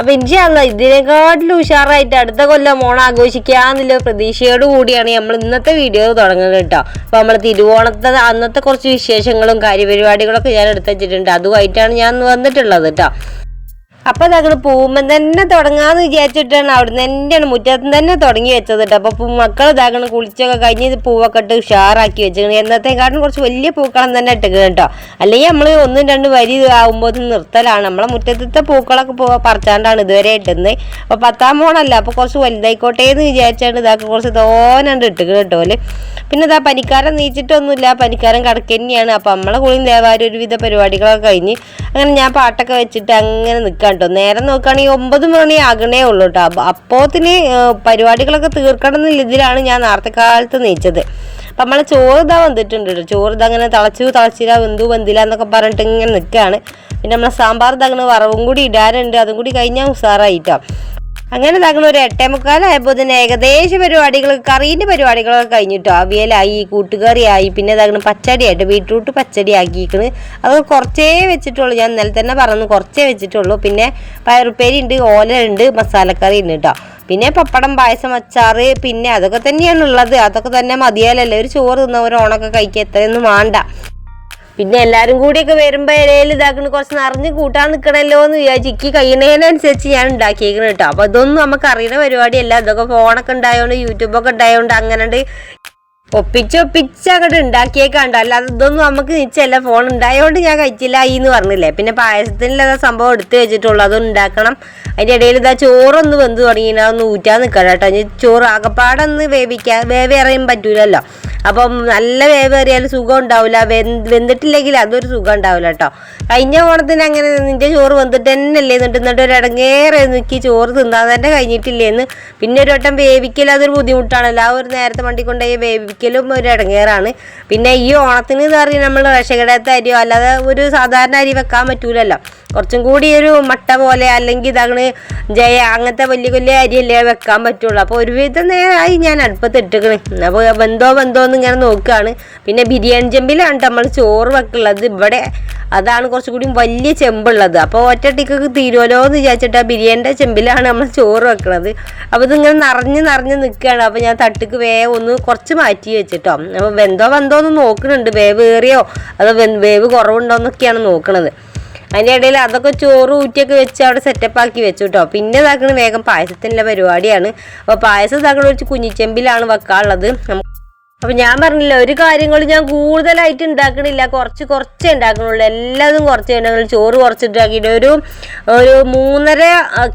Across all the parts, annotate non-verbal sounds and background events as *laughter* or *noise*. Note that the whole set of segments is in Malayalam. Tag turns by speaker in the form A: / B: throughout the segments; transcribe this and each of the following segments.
A: അപ്പൊ ഇൻഷാല്ല ഇതിനെക്കാട്ടിലും ഉഷാറായിട്ട് അടുത്ത കൊല്ലം ഓണം ആഘോഷിക്കാന്നുള്ള പ്രതീക്ഷയോട് കൂടിയാണ് നമ്മൾ ഇന്നത്തെ വീഡിയോ തുടങ്ങുന്നത് കേട്ടോ. അപ്പൊ നമ്മൾ തിരുവോണത്തെ അന്നത്തെ കുറച്ച് വിശേഷങ്ങളും കാര്യപരിപാടികളൊക്കെ ഞാൻ എടുത്തു വെച്ചിട്ടുണ്ട്. അതുമായിട്ടാണ് ഞാൻ വന്നിട്ടുള്ളത് കേട്ടോ. അപ്പൊ ഞങ്ങൾ പോകുമ്പോൾ തന്നെ തുടങ്ങാന്ന് വിചാരിച്ചിട്ടാണ് അവിടുന്ന് തന്നെയാണ് മുറ്റത്ത് തന്നെ തുടങ്ങി വെച്ചത് കേട്ടോ അപ്പൊ മക്കൾ ഇതാകണം കുളിച്ചൊക്കെ കഴിഞ്ഞ് ഇത് പൂവൊക്കെ ഇട്ട് ഉഷാറാക്കി വെച്ചിരിക്കണം. എന്നത്തേക്കാട്ടും കുറച്ച് വലിയ പൂക്കളം തന്നെ ഇട്ടിക്കണം കേട്ടോ അല്ലെങ്കിൽ നമ്മൾ ഒന്നും രണ്ട് വരി ആകുമ്പോൾ നിർത്തലാണ്. നമ്മളെ മുറ്റത്തെ പൂക്കളൊക്കെ പോ പറിച്ചാണ്ടാണ് ഇതുവരെ ഇട്ടുന്നത് അപ്പൊ പത്താം മോണല്ല അപ്പൊ കുറച്ച് വലുതായിക്കോട്ടെ എന്ന് വിചാരിച്ചാണ്ട് ഇതാക്കി കുറച്ച് തോനാണ്ട് ഇട്ടുക്കണം കേട്ടോ അല്ലെ പിന്നെ ഇതാ പനിക്കാരൻ നീച്ചിട്ടൊന്നുമില്ല. പനിക്കാരൻ കടക്കന്നെയാണ് അപ്പൊ നമ്മളെ കുളിയും ദേവാരും ഒരുവിധ പരിപാടികളൊക്കെ കഴിഞ്ഞ് അങ്ങനെ ഞാൻ പാട്ടൊക്കെ വെച്ചിട്ട് അങ്ങനെ നിൽക്കാം കേട്ടോ നേരം നോക്കുകയാണെങ്കിൽ ഒമ്പത് മണി ആകണേ ഉള്ളൂ കേട്ടോ അപ്പൊ അപ്പോത്തിന് പരിപാടികളൊക്കെ തീർക്കണം എന്നുള്ള ഇതിലാണ് ഞാൻ നേരത്തെ കാലത്ത് നീച്ചത്. അപ്പം നമ്മളെ ചോറ് ഇതാ വന്നിട്ടുണ്ട് കേട്ടോ ചോറ് ഇതാ അങ്ങനെ തിളച്ചു തിളച്ചില്ല വെന്തു വെന്തില്ല എന്നൊക്കെ പറഞ്ഞിട്ട് ഇങ്ങനെ നിൽക്കുകയാണ് പിന്നെ നമ്മളെ സാമ്പാർ ഇതാകണ വറവും കൂടി ഇടാനുണ്ട്. അതും കൂടി കഴിഞ്ഞാൽ ഉഷാറായിട്ടോ അങ്ങനെ താങ്കൾ ഒരു എട്ടേ മുക്കാലായപ്പോൾ തന്നെ ഏകദേശം പരിപാടികൾ കറീന്റെ പരിപാടികളൊക്കെ കഴിഞ്ഞിട്ടോ? അവിയലായി കൂട്ടുകറിയായി പിന്നെ താങ്കൾ പച്ചടിയായിട്ട് ബീട്രൂട്ട് പച്ചടി ആക്കിയിരിക്കണ് അത് കുറച്ചേ വെച്ചിട്ടുള്ളൂ. ഞാൻ ഇന്നലെ തന്നെ പറഞ്ഞു കുറച്ചേ വെച്ചിട്ടുള്ളൂ. പിന്നെ പയറുപ്പേരി ഉണ്ട് ഓല ഉണ്ട് മസാലക്കറി ഉണ്ട് കേട്ടോ പിന്നെ പപ്പടം പായസം അച്ചാറ് പിന്നെ അതൊക്കെ തന്നെയാണ് ഉള്ളത് അതൊക്കെ തന്നെ മതിയാലല്ലേ? ഒരു ചോറ് തിന്ന ഒരു ഓണൊക്കെ കഴിക്കുക എത്രയൊന്നും വേണ്ട. പിന്നെ എല്ലാരും കൂടിയൊക്കെ വരുമ്പോ ഇലയിൽ ഇതാക്കണ കുറച്ച് നിറഞ്ഞ് കൂട്ടാൻ നിൽക്കണല്ലോ എന്ന് വിചാരിച്ചു ഇക്ക് കഴിയുന്നതിനനുസരിച്ച് ഞാൻ ഉണ്ടാക്കിയേക്കണ കേട്ടോ. അപ്പൊ ഇതൊന്നും നമുക്ക് അറിയുന്ന പരിപാടിയല്ല. ഇതൊക്കെ ഫോണൊക്കെ ഉണ്ടായോണ്ട് യൂട്യൂബൊക്കെ ഉണ്ടായോണ്ട് അങ്ങനെ ഒപ്പിച്ച് ഒപ്പിച്ച് അങ്ങോട്ട് ഉണ്ടാക്കിയേക്കാണ്ട്. അല്ലാതെ ഇതൊന്നും നമുക്ക് നിച്ചല്ല ഫോൺ ഉണ്ടായതുകൊണ്ട് ഞാൻ കഴിച്ചില്ല ഈ എന്ന് പറഞ്ഞില്ലേ? പിന്നെ പായസത്തിനുള്ള സംഭവം എടുത്തു വെച്ചിട്ടുള്ളൂ. അത് ഉണ്ടാക്കണം. അതിന്റെ ഇടയിൽ ഇതാ ചോറൊന്ന് വെന്ത് തുടങ്ങി അതൊന്ന് ഊറ്റാൻ നിൽക്കണം കേട്ടോ. ഇനി ചോറ് ആകപ്പാടൊന്ന് വേവിക്കാൻ വേവേറിയാൻ പറ്റൂലല്ലോ. അപ്പം നല്ല വേവ് അറിയാൽ സുഖം ഉണ്ടാവില്ല വെന്ത് വെന്തിട്ടില്ലെങ്കിൽ അതൊരു സുഖം ഉണ്ടാവില്ല കേട്ടോ. കഴിഞ്ഞ ഓണത്തിന് അങ്ങനെ നിന്റെ ചോറ് വെന്തിട്ട് തന്നെയല്ലേ എന്നിട്ട് എന്നിട്ട് ഒരു ഇടങ്ങേറെ നിൽക്കി ചോറ് തിന്നാൻ തന്നെ കഴിഞ്ഞിട്ടില്ലേന്ന്. പിന്നെ ഒരു വട്ടം വേവിക്കൽ അതൊരു ബുദ്ധിമുട്ടാണല്ലോ. ആ ഒരു നേരത്തെ വണ്ടി കൊണ്ടുപോയി വേവിക്കലും ഒരു ഇടങ്ങേറാണ്. പിന്നെ ഈ ഓണത്തിന് എന്ന് പറഞ്ഞാൽ നമ്മൾ റേഷകടത്തെ അരിയോ അല്ലാതെ ഒരു സാധാരണ അരി വെക്കാൻ പറ്റൂലല്ലോ. കുറച്ചും കൂടി ഒരു മട്ട പോലെ അല്ലെങ്കിൽ ഇതാണ് ജയ അങ്ങനത്തെ വലിയ വലിയ അരിയല്ലേ വെക്കാൻ പറ്റുള്ളൂ. അപ്പോൾ ഒരുവിധം നേരമായി ഞാൻ അടുപ്പത്ത് ഇട്ടുക്കണ്. അപ്പോൾ ബന്ധോ ബന്ധോ എന്ന് ഇങ്ങനെ നോക്കുകയാണ് പിന്നെ ബിരിയാണി ചെമ്പിലാണ് നമ്മൾ ചോറ് വെക്കുള്ളത് ഇവിടെ. അതാണ് കുറച്ചും കൂടി വലിയ ചെമ്പുള്ളത്. അപ്പോൾ ഒറ്റട്ടിക്കൊക്കെ തീരുമല്ലോ എന്ന് വിചാരിച്ചിട്ട് ആ ബിരിയാണിന്റെ ചെമ്പിലാണ് നമ്മൾ ചോറ് വെക്കുന്നത് അപ്പോൾ ഇതിങ്ങനെ നിറഞ്ഞ് നിറഞ്ഞ് നിൽക്കുകയാണ്. അപ്പോൾ ഞാൻ തട്ടിക്ക് വേഗം ഒന്ന് കുറച്ച് മാറ്റി വെച്ചിട്ടോ. അപ്പോൾ വെന്തോ വെന്തോ എന്ന് നോക്കുന്നുണ്ട് വേവ് ഏറിയോ അതോ വേവ് കുറവുണ്ടോ എന്നൊക്കെയാണ് നോക്കണത്. അതിന്റെ ഇടയിൽ അതൊക്കെ ചോറ് ഊറ്റിയൊക്കെ വെച്ച് അവിടെ സെറ്റപ്പ് ആക്കി വെച്ചു കേട്ടോ പിന്നെ ഇതാക്കണ വേഗം പായസത്തിനുള്ള പരിപാടിയാണ്. അപ്പോൾ പായസം ഇതാക്കണ വെച്ച് കുഞ്ഞിച്ചെമ്പിലാണ് വെക്കാനുള്ളത്. നമുക്ക് അപ്പൊ ഞാൻ പറഞ്ഞില്ല ഒരു കാര്യങ്ങളും ഞാൻ കൂടുതലായിട്ട് ഉണ്ടാക്കണില്ല. കുറച്ച് കുറച്ചേ ഉണ്ടാക്കണുള്ളൂ. എല്ലാതും കുറച്ച് ഉണ്ടാക്കണുള്ളൂ ചോറ് കുറച്ചിട്ടാക്കിയിട്ട് ഒരു ഒരു മൂന്നര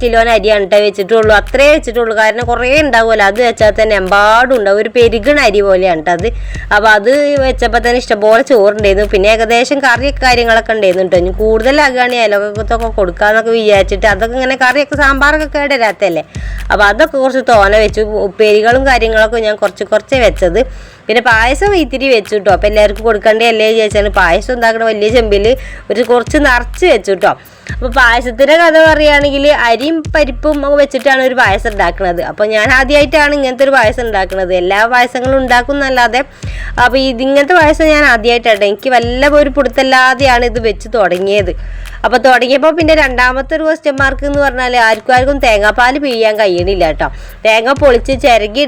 A: കിലോന് അരിയാണ് കേട്ടോ വെച്ചിട്ടുള്ളൂ. അത്രേ വെച്ചിട്ടുള്ളൂ. കാരണം കുറേ ഉണ്ടാവുമല്ലോ. അത് വെച്ചാൽ തന്നെ എമ്പാടും ഉണ്ടാവും. ഒരു പെരുകണ അരി പോലെയാണ് കേട്ടോ അത്. അപ്പോൾ അത് വെച്ചപ്പോൾ തന്നെ ഇഷ്ടംപോലെ ചോറുണ്ടായിരുന്നു. പിന്നെ ഏകദേശം കറി കാര്യങ്ങളൊക്കെ ഉണ്ടായിരുന്നു കേട്ടോ ഇനി കൂടുതലാകുകയാണെങ്കിൽ അയലൊക്കത്തൊക്കെ കൊടുക്കാന്നൊക്കെ വിചാരിച്ചിട്ട് അതൊക്കെ ഇങ്ങനെ കറിയൊക്കെ സാമ്പാറൊക്കെ കേടരാത്തല്ലേ അപ്പോൾ അതൊക്കെ കുറച്ച് തോന വെച്ചു. ഉപ്പേരികളും കാര്യങ്ങളൊക്കെ ഞാൻ കുറച്ച് കുറച്ചേ വെച്ചത്. പിന്നെ പായസം ഇത്തിരി വെച്ചു കേട്ടോ അപ്പം എല്ലാവർക്കും കൊടുക്കണ്ടേ അല്ലേ ചോദിച്ചാൽ പായസം ഉണ്ടാക്കണ വലിയ ചെമ്പിൽ ഒരു കുറച്ച് നിറച്ച് വെച്ചു കേട്ടോ അപ്പോൾ പായസത്തിന്റെ കഥ പറയുകയാണെങ്കിൽ അരിയും പരിപ്പും ഒക്കെ വെച്ചിട്ടാണ് ഒരു പായസം ഉണ്ടാക്കുന്നത് അപ്പോൾ ഞാൻ ആദ്യമായിട്ടാണ് ഇങ്ങനത്തെ ഒരു പായസം ഉണ്ടാക്കുന്നത് എല്ലാ പായസങ്ങളും ഉണ്ടാക്കുന്നല്ലാതെ അപ്പോൾ ഇത് ഇങ്ങനത്തെ പായസം ഞാൻ ആദ്യമായിട്ടാണ്. എനിക്ക് വല്ല ഒരു പിടുത്തല്ലാതെയാണ് ഇത് വെച്ച് തുടങ്ങിയത്. അപ്പോൾ തുടങ്ങിയപ്പോൾ പിന്നെ രണ്ടാമത്തെ ഒരു ക്വസ്റ്റ്യൻ മാർക്ക് എന്ന് പറഞ്ഞാൽ ആർക്കും ആർക്കും തേങ്ങാപ്പാൽ പിഴിയാൻ കഴിയണില്ല കേട്ടോ. തേങ്ങ പൊളിച്ച് ചിരകി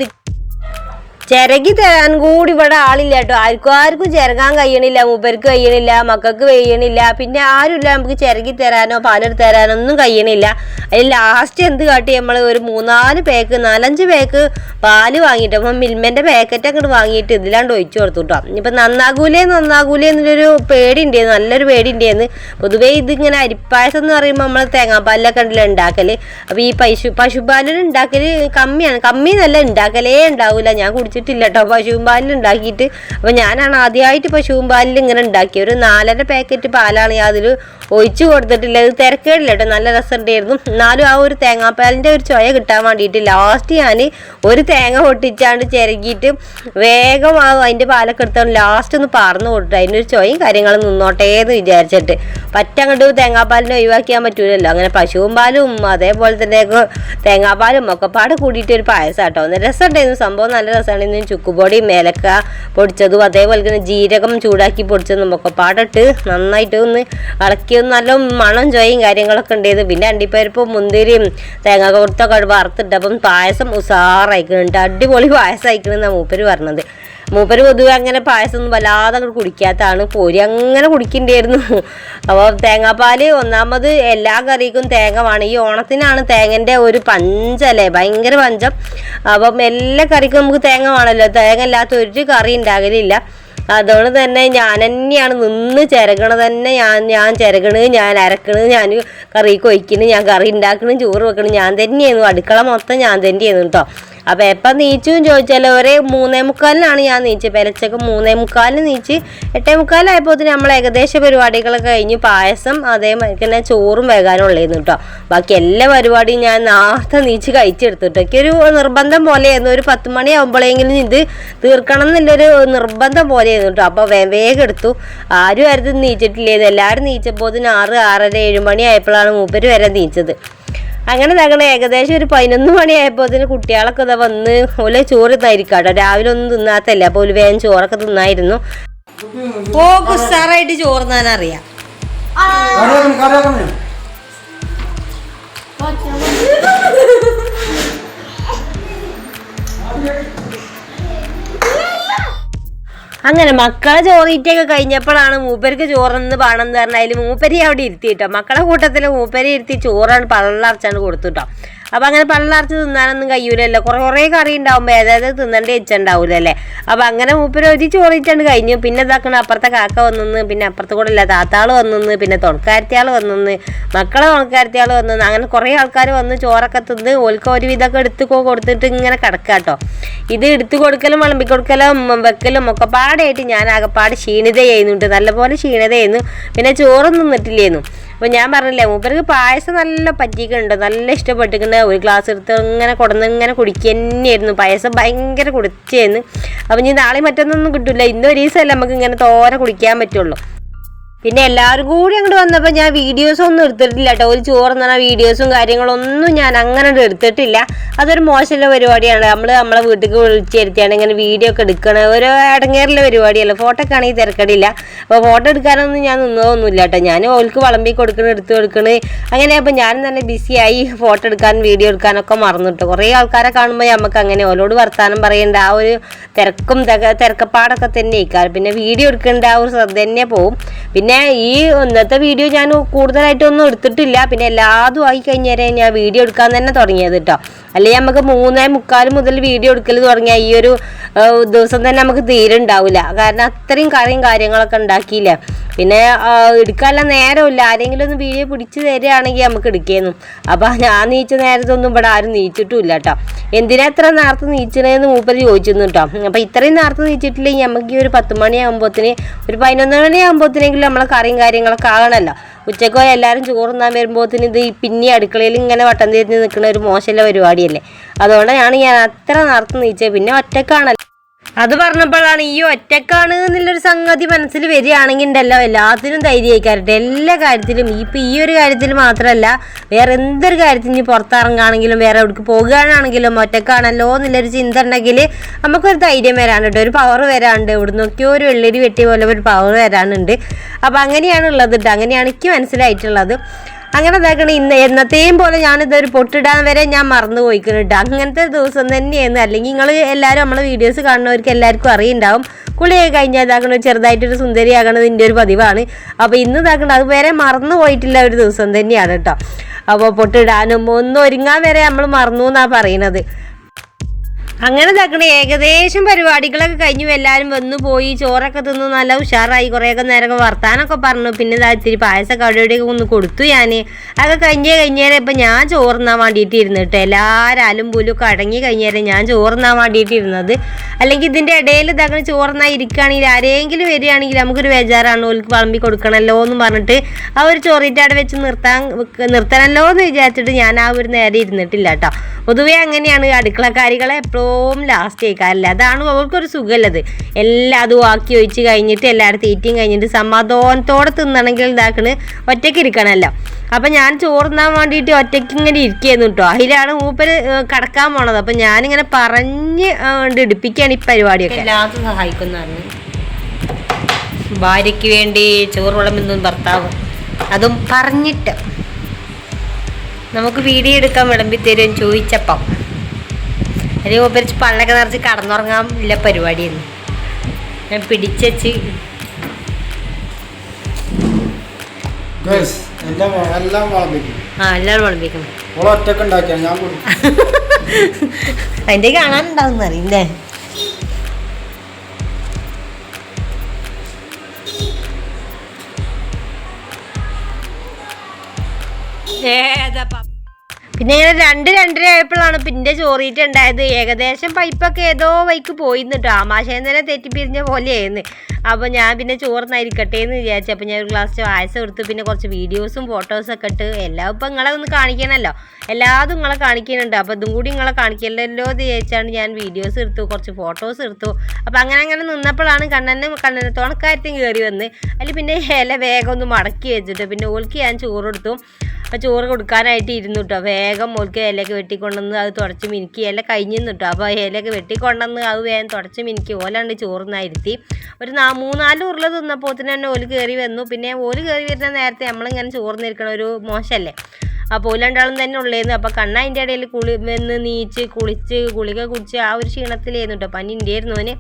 A: ചിരകി തരാൻ കൂടി ഇവിടെ ആളില്ല കേട്ടോ. ആർക്കും ആർക്കും ചിരകാൻ കഴിയണില്ല മൂപ്പർക്ക് കഴിയണില്ല മക്കൾക്ക് കഴിയണില്ല. പിന്നെ ആരുമില്ല നമുക്ക് ചിരകി തരാനോ പാലെടുത്ത് തരാനോ ഒന്നും കഴിയണില്ല. അതിൽ ലാസ്റ്റ് എന്ത് കാട്ടി നമ്മൾ ഒരു മൂന്നാൽ പേക്ക് നാലഞ്ച് പേക്ക് പാൽ വാങ്ങിയിട്ട് അപ്പം മിൽമേന്റെ പാക്കറ്റ് അങ്ങോട്ട് വാങ്ങിയിട്ട് ഇതിലാണ്ട് ഒഴിച്ചു കൊടുത്തു കേട്ടോ ഇപ്പം നന്നാകൂലേ നന്നാകൂലേ എന്നുള്ളൊരു പേടി ഉണ്ടായിരുന്നു നല്ലൊരു പേടി ഉണ്ടായിരുന്നു പൊതുവേ ഇതിങ്ങനെ അരിപ്പായസം എന്ന് പറയുമ്പോൾ നമ്മൾ തേങ്ങാപ്പാലിലൊക്കെ ഉണ്ടല്ലോ ഉണ്ടാക്കൽ അപ്പോൾ ഈ പശു പശുപാലിൽ ഉണ്ടാക്കൽ കമ്മിയാണ്. കമ്മി നല്ല ഉണ്ടാക്കലേ ഉണ്ടാവില്ല ഞാൻ കുടിച്ചിട്ടില്ല കേട്ടോ പശുവും പാലിൽ ഉണ്ടാക്കിയിട്ട് അപ്പോൾ ഞാനാണ് ആദ്യമായിട്ട് പശുവും പാലിൽ ഇങ്ങനെ ഉണ്ടാക്കിയത് ഒരു നാലര പാക്കറ്റ് പാലാണ് അതിൽ ഒഴിച്ചു കൊടുത്തിട്ടില്ല. ഇത് തിരക്കേടില്ല കേട്ടോ നല്ല രസമുണ്ടായിരുന്നു. എന്നാലും ആ ഒരു തേങ്ങാപ്പാലിന്റെ ഒരു ചൊയ കിട്ടാൻ വേണ്ടിയിട്ട് ലാസ്റ്റ് ഞാൻ ഒരു തേങ്ങ പൊട്ടിച്ചാണ്ട് ചിരകിയിട്ട് വേഗം ആ അതിന്റെ പാലൊക്കെ എടുത്തോണ്ട് ലാസ്റ്റ് ഒന്ന് പറന്ന് കൊടുത്തു. അതിന്റെ ഒരു ചൊയും കാര്യങ്ങളും നിന്നോട്ടേ എന്ന് വിചാരിച്ചിട്ട്. പറ്റങ്ങോട്ട് തേങ്ങാപ്പാലിനെ ഒഴിവാക്കിയാൻ പറ്റൂലല്ലോ. അങ്ങനെ പശുവും പാലും അതേപോലെ തന്നെ തേങ്ങാപ്പാലും ഒക്കെ പാട് കൂടിയിട്ട് ഒരു പായസം കേട്ടോ ഒന്ന് രസമുണ്ടായിരുന്നു. സംഭവം നല്ല രസമായിരുന്നു ചുക്കുപൊടി മേലക്ക പൊടിച്ചതും അതേപോലെ തന്നെ ജീരകം ചൂടാക്കി പൊടിച്ചതും ഒക്കെ പാടിട്ട് നന്നായിട്ട് ഒന്ന് ഇളക്കി നല്ല മണം ചോയും കാര്യങ്ങളൊക്കെ ഉണ്ടായത് പിന്നെ അണ്ടിപ്പരിപ്പും മുന്തിരിയും തേങ്ങ കൊടുത്തൊക്കെ വറുത്തിട്ടപ്പം പായസം ഉസാറായിക്കുന്നുണ്ട് അടിപൊളി പായസം അയക്കണമെന്നാണ് മൂപ്പര് പറഞ്ഞത്. മൂപ്പര് പൊതുവെ അങ്ങനെ പായസം ഒന്നും വല്ലാതെ അങ്ങോട്ട് കുടിക്കാത്തതാണ്. പോരി അങ്ങനെ കുടിക്കണ്ടായിരുന്നു. അപ്പോൾ തേങ്ങാപ്പാൽ ഒന്നാമത് എല്ലാ കറിക്കും തേങ്ങ വേണം ഈ ഓണത്തിനാണ് തേങ്ങന്റെ ഒരു പഞ്ചല്ലേ? ഭയങ്കര പഞ്ചം. അപ്പം എല്ലാ കറിക്കും നമുക്ക് തേങ്ങ വേണമല്ലോ? തേങ്ങ ഇല്ലാത്ത ഒരു കറി ഉണ്ടാകലില്ല. അതുകൊണ്ട് തന്നെ ഞാൻ തന്നെയാണ് നിന്ന് ചിരകണത് തന്നെ ഞാൻ ഞാൻ ചിരകണ് ഞാൻ അരക്കണ് ഞാൻ കറി കൊയ്ക്കണ് ഞാൻ കറി ഉണ്ടാക്കണ് ചോറ് വെക്കണ്. ഞാൻ തന്നെയായിരുന്നു. അടുക്കള മൊത്തം ഞാൻ തന്നെയായിരുന്നു കേട്ടോ അപ്പം എപ്പം നീച്ചും ചോദിച്ചാൽ ഒരേ മൂന്നേ മുക്കാലിനാണ് ഞാൻ നീച്ച്. പെരച്ചക്ക് മൂന്നേ മുക്കാലിന് നീച്ച് എട്ടേ മുക്കാലായപ്പോൾ നമ്മൾ ഏകദേശ പരിപാടികളൊക്കെ കഴിഞ്ഞ് പായസം അതേമാതിരി തന്നെ ചോറും വേകാനുള്ളതെന്ന് കേട്ടോ ബാക്കി എല്ലാ പരിപാടിയും ഞാൻ നേരത്തെ നീച്ച് കഴിച്ചെടുത്തിട്ട് ഒരു നിർബന്ധം പോലെയായിരുന്നു. ഒരു പത്ത് മണിയാകുമ്പോഴെങ്കിലും ഇത് തീർക്കണം എന്നുള്ളൊരു നിർബന്ധം പോലെയായിരുന്നു കേട്ടോ അപ്പോൾ വേഗം എടുത്തു. ആരും ആരും നീച്ചിട്ടില്ലായിരുന്നു. എല്ലാവരും നീച്ചപ്പോൾ ആറ് ആറര ഏഴ് മണി ആയപ്പോഴാണ് മൂപ്പര് വരെ നീച്ചത്. അങ്ങനെ തകണ ഏകദേശം ഒരു പതിനൊന്ന് മണിയായപ്പോൾ കുട്ടികളൊക്കെ ഇതാ വന്ന് ഓലെ ചോറ് തരിക്കാട്ടോ രാവിലെ ഒന്നും തിന്നാത്തല്ല? അപ്പോൾ ഒരു വേഗം ചോറൊക്കെ തിന്നായിരുന്നു. ഓ കുസാറായിട്ട് ചോറ് തിന്നാൻ
B: Thank you.
A: അങ്ങനെ മക്കളെ ചോറീറ്റൊക്കെ കഴിഞ്ഞപ്പോഴാണ് മൂപ്പർക്ക് ചോറെന്ന് പാണെന്ന് പറഞ്ഞാൽ മൂപ്പരി അവിടെ ഇരുത്തി കേട്ടോ. മക്കളെ കൂട്ടത്തിൽ മൂപ്പരി ഇരുത്തി ചോറാണ് പള്ളർച്ചാണ് കൊടുത്തു കേട്ടോ. അപ്പം അങ്ങനെ പള്ളറച്ച് തിന്നാനൊന്നും കഴിയൂലല്ലോ. കുറേ കുറേ കറി ഉണ്ടാവുമ്പോൾ ഏതായത് തിന്നേണ്ട വെച്ചുണ്ടാവൂലല്ലേ അപ്പം അങ്ങനെ മൂപ്പര് ഒരു ചോറിയിട്ടാണ് കഴിഞ്ഞു. പിന്നെ ഇതാക്കണം അപ്പുറത്തെ കാക്ക വന്നിന്ന് പിന്നെ അപ്പുറത്തെ കൂടെ ഇല്ല താത്താൾ വന്നിന്ന് പിന്നെ തുണക്കാരത്തിയാൾ വന്നിന്ന് മക്കളെ തുണക്കാരത്തിയാൾ വന്നിന്ന് അങ്ങനെ കുറേ ആൾക്കാർ വന്ന് ചോറൊക്കെ തിന്ന് ഓൽക്ക് ഒരു വിധമൊക്കെ എടുത്ത് കൊടുത്തിട്ട് ഇങ്ങനെ കിടക്കാട്ടോ കേട്ടോ ഇത് എടുത്തു കൊടുക്കലും വിളമ്പി കൊടുക്കലും വെക്കലും ഒക്കെ പാടായിട്ട് ഞാൻ ആകെപ്പാട് ക്ഷീണിത ചെയ്യുന്നുണ്ട് നല്ലപോലെ ക്ഷീണിത ചെയ്യുന്നു പിന്നെ ചോറും നിന്നിട്ടില്ലേന്നു അപ്പോൾ ഞാൻ പറഞ്ഞില്ലേ മൂപ്പർക്ക് പായസം നല്ല പറ്റിക്കുന്നുണ്ട് നല്ല ഇഷ്ടപ്പെട്ടിട്ടുണ്ട്. ഒരു ഗ്ലാസ് എടുത്ത് ഇങ്ങനെ കൊടുന്ന് ഇങ്ങനെ കുടിക്കുക തന്നെയായിരുന്നു. പായസം ഭയങ്കര കുടിച്ചായിരുന്നു അപ്പം ഇനി നാളെ മറ്റൊന്നും കിട്ടില്ല ഇന്നൊരു ദിവസമല്ല നമുക്ക് ഇങ്ങനെ തോര കുടിക്കാൻ പറ്റുള്ളൂ. പിന്നെ എല്ലാവരും കൂടി അങ്ങോട്ട് വന്നപ്പോൾ ഞാൻ വീഡിയോസ് ഒന്നും എടുത്തിട്ടില്ല കേട്ടോ ഒരു ചോറ് പറഞ്ഞാൽ വീഡിയോസും കാര്യങ്ങളൊന്നും ഞാൻ അങ്ങനെ എടുത്തിട്ടില്ല. അതൊരു മോശമുള്ള പരിപാടിയാണ്. നമ്മൾ നമ്മളെ വീട്ടിലേക്ക് വിളിച്ചിരുത്തിയാണ് ഇങ്ങനെ വീഡിയോ ഒക്കെ എടുക്കണ. ഒരു ഇടങ്ങേറിലെ പരിപാടിയല്ല. ഫോട്ടോ ഒക്കെ ആണെങ്കിൽ തിരക്കടില്ല. അപ്പോൾ ഫോട്ടോ എടുക്കാനൊന്നും ഞാൻ നിന്നതൊന്നുമില്ല കേട്ടോ ഞാൻ ഓൾക്ക് വിളമ്പി കൊടുക്കണ എടുത്ത് കൊടുക്കണ്. അങ്ങനെ അപ്പോൾ ഞാൻ തന്നെ ബിസിയായി ഫോട്ടോ എടുക്കാൻ വീഡിയോ എടുക്കാനൊക്കെ മറന്നിട്ട് കുറേ ആൾക്കാരെ കാണുമ്പോൾ നമുക്ക് അങ്ങനെ ഓലോട് വർത്താനം പറയേണ്ട ആ ഒരു തിരക്കും തിരക്കപ്പാടൊക്കെ തന്നെ ഇരിക്കാറ് പിന്നെ വീഡിയോ എടുക്കേണ്ട ആ ഒരു ശ്രദ്ധ തന്നെ പോവും. പിന്നെ ഈ ഇന്നത്തെ വീഡിയോ ഞാൻ കൂടുതലായിട്ടൊന്നും എടുത്തിട്ടില്ല. പിന്നെ എല്ലാതും ആയി കഴിഞ്ഞാൽ ഞാൻ വീഡിയോ എടുക്കാൻ തന്നെ തുടങ്ങിയത് കേട്ടോ അല്ലെങ്കിൽ നമുക്ക് മൂന്നേ മുക്കാൽ മുതൽ വീഡിയോ എടുക്കൽ തുടങ്ങിയാൽ ഈ ഒരു ദിവസം തന്നെ നമുക്ക് തീരെ ഉണ്ടാവില്ല കാരണം അത്രയും കറിയും കാര്യങ്ങളൊക്കെ ഉണ്ടാക്കിയില്ല. പിന്നെ എടുക്കാനുള്ള നേരമില്ല. ആരെങ്കിലും ഒന്ന് വീഡിയോ പിടിച്ച് തരികയാണെങ്കിൽ നമുക്ക് എടുക്കേന്നു. അപ്പം ഞാൻ നീച്ച നേരത്തൊന്നും ഇവിടെ ആരും നീച്ചിട്ടുമില്ല കേട്ടോ. എന്തിനാ ഇത്ര നേരത്തെ നീച്ചണേന്ന് മൂപ്പര് ചോദിച്ചിരുന്നു കേട്ടോ. അപ്പം ഇത്രയും നേരത്തെ നീച്ചിട്ടില്ലെങ്കിൽ നമുക്ക് ഈ ഒരു പത്ത് മണിയാകുമ്പോഴത്തേന് ഒരു പതിനൊന്ന് മണിയാകുമ്പോഴത്തേനെങ്കിലും നമ്മളെ കറിയും കാര്യങ്ങളൊക്കെ ആകണമല്ലോ. ഉച്ചക്കോ എല്ലാവരും ചോറുന്നാൻ വരുമ്പോഴത്തേന് ഇത് പിന്നെ അടുക്കളയിൽ ഇങ്ങനെ വട്ടം തിരിഞ്ഞ് നിൽക്കുന്ന ഒരു മോശമുള്ള പരിപാടിയല്ലേ? അതുകൊണ്ടാണ് ഞാൻ അത്ര നടത്തുന്ന നീച്ചത്. പിന്നെ ഒറ്റക്കാണല്ലോ അത് പറഞ്ഞപ്പോഴാണ് ഈ ഒറ്റക്കാണ് എന്നുള്ളൊരു സംഗതി മനസ്സിൽ വരികയാണെങ്കിൽ ഉണ്ടല്ലോ എല്ലാത്തിനും ധൈര്യമായിക്കാരട്ടെ എല്ലാ കാര്യത്തിലും. ഇപ്പം ഈ ഒരു കാര്യത്തിൽ മാത്രമല്ല വേറെ എന്തൊരു കാര്യത്തിന് പുറത്തിറങ്ങുകയാണെങ്കിലും വേറെ എവിടേക്ക് പോകുകയാണെങ്കിലും ഒറ്റക്കാണല്ലോ എന്നുള്ളൊരു ചിന്ത ഉണ്ടെങ്കിൽ നമുക്കൊരു ധൈര്യം വരാനുണ്ട്. ഒരു പവർ വരാനുണ്ട്. നോക്കിയോ ഒരു വെള്ളരി വെട്ടി പോലെ ഒരു പവർ വരാനുണ്ട്. അപ്പം അങ്ങനെയാണ് ഉള്ളത് കേട്ടോ അങ്ങനെയാണ് എനിക്ക് മനസ്സിലായിട്ടുള്ളത്. അങ്ങനെ ഇതാക്കണ ഇന്ന് എന്നത്തെയും പോലെ ഞാനിതൊരു പൊട്ടിടാൻ വരെ ഞാൻ മറന്നു പോയിക്കുന്നുണ്ട് അങ്ങനത്തെ ദിവസം തന്നെയായിരുന്നു. അല്ലെങ്കിൽ നിങ്ങൾ എല്ലാവരും നമ്മളെ വീഡിയോസ് കാണുന്നവർക്ക് എല്ലാവർക്കും അറിയുണ്ടാവും. കുളിയൊക്കെ കഴിഞ്ഞാൽ ഇതാക്കണ ചെറുതായിട്ടൊരു സുന്ദരിയാകണത് ഇതിന്റെ ഒരു പതിവാണ്. അപ്പോൾ ഇന്ന് ഇതാക്കണ അത് വരെ മറന്നു പോയിട്ടില്ല ഒരു ദിവസം തന്നെയാണ് കേട്ടോ അപ്പോൾ പൊട്ടിടാനും ഒന്നൊരുങ്ങാൻ വരെ നമ്മൾ മറന്നു എന്നാണ് പറയുന്നത് അങ്ങനെ തക്കണ ഏകദേശം പരിപാടികളൊക്കെ കഴിഞ്ഞു. എല്ലാവരും വന്നു പോയി ചോറൊക്കെ തിന്നു നല്ല ഉഷാറായി. കുറേയൊക്കെ നേരം വർത്താനൊക്കെ പറഞ്ഞു. പിന്നെ ഇതാ ഇത്തിരി പായസമൊക്കെ അവിടെ ഇവിടെയൊക്കെ ഒന്ന് കൊടുത്തു ഞാൻ അതൊക്കെ കഴിഞ്ഞേ കഴിഞ്ഞേരം ഇപ്പം ഞാൻ ചോറുന്നാൻ വേണ്ടിയിട്ട് ഇരുന്നിട്ട് എല്ലാവരും പോലും അടങ്ങി കഴിഞ്ഞേരം ഞാൻ ചോറുന്നാൻ വേണ്ടിയിട്ട് ഇരുന്നത്. അല്ലെങ്കിൽ ഇതിന്റെ ഇടയിൽ ഇതാക്കണ ചോറുന്നാൻ ഇരിക്കുകയാണെങ്കിൽ ആരെങ്കിലും വരികയാണെങ്കിൽ നമുക്കൊരു ബേജാറാണ്. ഓൾക്ക് വിളമ്പി കൊടുക്കണമല്ലോ എന്ന് പറഞ്ഞിട്ട് ആ ഒരു ചോറിന്റെ അവിടെ വെച്ച് നിർത്താൻ നിർത്തണമല്ലോ എന്ന് വിചാരിച്ചിട്ട് ഞാൻ ആ ഒരു നേരെ ഇരുന്നിട്ടില്ല കേട്ടോ. പൊതുവേ അങ്ങനെയാണ് അടുക്കളക്കാരികളെ എപ്പോഴും ഏറ്റവും ലാസ്റ്റ് കേൾക്കാറില്ല അതാണ് അവർക്കൊരു സുഖമല്ലത് എല്ലാം അതും ആക്കി ഒഴിച്ച് കഴിഞ്ഞിട്ട് എല്ലാവരും തീറ്റയും കഴിഞ്ഞിട്ട് സമാധാനത്തോടെ തിന്നണമെങ്കിൽ ഇതാക്കണ് ഒറ്റയ്ക്ക് ഇരിക്കണമല്ലോ. അപ്പം ഞാൻ ചോറുന്നാൻ വേണ്ടിയിട്ട് ഒറ്റയ്ക്ക് ഇങ്ങനെ ഇരിക്കുന്നു കേട്ടോ. അതിലാണ് മൂപ്പര് കടക്കാൻ പോണത്. അപ്പം ഞാനിങ്ങനെ പറഞ്ഞ് ഇടിപ്പിക്കുകയാണ് ഈ പരിപാടിയൊക്കെ. എല്ലാവർക്കും സഹായിക്കുന്നതാണ്. ഭാര്യയ്ക്ക് വേണ്ടി ചോറ് വിളമ്പുന്നതും ഭർത്താവ്. അതും പറഞ്ഞിട്ട്. നമുക്ക് വീഡിയോ എടുക്കാൻ വിളമ്പി തരും ചോദിച്ചപ്പം. അല്ലെങ്കിൽ ഉപരിച്ച് പള്ളൊക്കെ നിറച്ച് കടന്നുറങ്ങാൻ ഇല്ല പരിപാടിയായിരുന്നു. ഞാൻ പിടിച്ചച്ച് *laughs* അതിന്റെ കാണാനുണ്ടാവും അറിയില്ലേ? പിന്നെ ഇങ്ങനെ രണ്ട് രണ്ടര ആയപ്പോഴാണ് പിന്നെ ചോറിയിട്ടുണ്ടായത് ഏകദേശം പൈപ്പൊക്കെ ഏതോ വൈക്ക് പോയിന്ന് കേട്ടോ തന്നെ തെറ്റിപ്പിരിഞ്ഞ പോലെയായിരുന്നു. അപ്പോൾ ഞാൻ പിന്നെ ചോറിനായിരിക്കട്ടെ എന്ന് വിചാരിച്ചു. അപ്പോൾ ഞാൻ ഒരു ഗ്ലാസ് ചായസ എടുത്തു. പിന്നെ കുറച്ച് വീഡിയോസും ഫോട്ടോസും ഒക്കെ ഇട്ട് എല്ലാം ഇപ്പം നിങ്ങളെ ഒന്ന് കാണിക്കണമല്ലോ എല്ലാതും നിങ്ങളെ കാണിക്കുന്നുണ്ട് അപ്പോൾ ഇതും കൂടി നിങ്ങളെ കാണിക്കില്ലല്ലോ എന്ന് വിചാരിച്ചാണ് ഞാൻ വീഡിയോസ് എടുത്തു കുറച്ച് ഫോട്ടോസ് എടുത്തു. അപ്പോൾ അങ്ങനെ അങ്ങനെ നിന്നപ്പോഴാണ് കണ്ണന് കണ്ണനെ തുണക്കാരത്തും കയറി വന്ന്. അതിൽ പിന്നെ ഇല വേഗം ഒന്ന് മടക്കി വെച്ചിട്ട് പിന്നെ ഓൾക്ക് ഞാൻ ചോറ് കൊടുത്തു. അപ്പോൾ ചോറ് കൊടുക്കാനായിട്ട് ഇരുന്നു കേട്ടോ വേഗം മുറുക്കി ഇലയൊക്കെ വെട്ടിക്കൊണ്ടുവന്ന് അത് തുടച്ച് മിനുക്കി. ഇല കഴിഞ്ഞു കേട്ടോ അപ്പോൾ ഇലയൊക്കെ വെട്ടിക്കൊണ്ടുവന്ന് അത് വേഗം തുടച്ച് മിനുക്കി. ഓലാണ്ട് ചോറുന്നായിരുത്തി. ഒരു നാ മൂന്നാൽ ഉരുള തിന്നപ്പോൾ തന്നെ ഓൽ കയറി വന്നു. പിന്നെ ഓൽ കയറി വരുന്ന നേരത്തെ നമ്മളിങ്ങനെ ചോറുന്നിരിക്കണ ഒരു മോശമല്ലേ? അപ്പോൾ രണ്ടാളും തന്നെ ഉള്ളേന്ന്. അപ്പോൾ കണ്ണ അതിന്റെ ഇടയിൽ കുളി വന്ന് നീച്ച് കുളിച്ച് ഗുളിക കുടിച്ച് ആ ഒരു ക്ഷീണത്തിലായിരുന്നു കേട്ടോ പനി ഉണ്ടായിരുന്നു അവന്